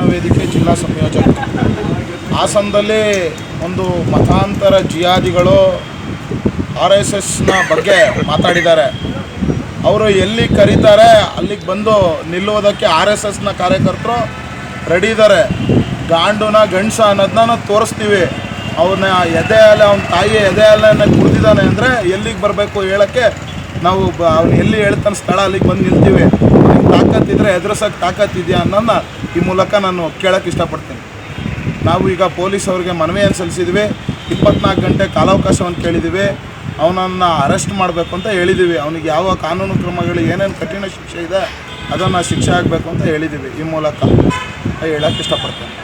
ವೇದಿಕೆ ಜಿಲ್ಲಾ ಸಂಯೋಜಕ. ಹಾಸನದಲ್ಲಿ ಒಂದು ಮತಾಂತರ ಜಿಯಾದಿಗಳು ಆರ್ ಎಸ್ ಎಸ್ನ ಬಗ್ಗೆ ಮಾತಾಡಿದ್ದಾರೆ. ಅವರು ಎಲ್ಲಿ ಕರೀತಾರೆ, ಅಲ್ಲಿಗೆ ಬಂದು ನಿಲ್ಲುವುದಕ್ಕೆ ಆರ್ ಎಸ್ ಎಸ್ನ ಕಾರ್ಯಕರ್ತರು ರೆಡಿ ಇದ್ದಾರೆ ಗಾಂಡುನ, ಗಂಡಸ ಅನ್ನೋದನ್ನ ತೋರಿಸ್ತೀವಿ. ಅವ್ರನ್ನ ಎದೆ ಅಲೆ, ಅವನ ತಾಯಿ ಎದೆ ಅಲೆನ ಕುಡಿದಿದ್ದಾನೆ ಅಂದರೆ ಎಲ್ಲಿಗೆ ಬರಬೇಕು ಹೇಳೋಕ್ಕೆ ನಾವು ಬ ಅವ್ನು ಎಲ್ಲಿ ಹೇಳ್ತಾನೆ ಸ್ಥಳ ಅಲ್ಲಿಗೆ ಬಂದು ನಿಲ್ತೀವಿ. ತಾಕತ್ತಿದ್ರೆ ಎದುರಿಸೋಕೆ ತಾಕತ್ತಿದೆಯಾ ಅನ್ನೋದನ್ನ ಈ ಮೂಲಕ ನಾನು ಕೇಳೋಕ್ಕೆ ಇಷ್ಟಪಡ್ತೀನಿ. ನಾವು ಈಗ ಪೊಲೀಸ್ ಅವರಿಗೆ ಮನವಿಯನ್ನು ಸಲ್ಲಿಸಿದ್ವಿ. ಇಪ್ಪತ್ನಾಲ್ಕು ಗಂಟೆ ಕಾಲಾವಕಾಶವನ್ನು ಕೇಳಿದ್ದೀವಿ. ಅವನನ್ನು ಅರೆಸ್ಟ್ ಮಾಡಬೇಕು ಅಂತ ಹೇಳಿದ್ದೀವಿ. ಅವನಿಗೆ ಯಾವ ಕಾನೂನು ಕ್ರಮಗಳು ಏನೇನು ಕಠಿಣ ಶಿಕ್ಷೆ ಇದೆ ಅದನ್ನು ಶಿಕ್ಷೆ ಆಗಬೇಕು ಅಂತ ಹೇಳಿದ್ದೀವಿ ಈ ಮೂಲಕ. ಹೇಳೋಕ್ಕೆ ಇಷ್ಟಪಡ್ತೇನೆ.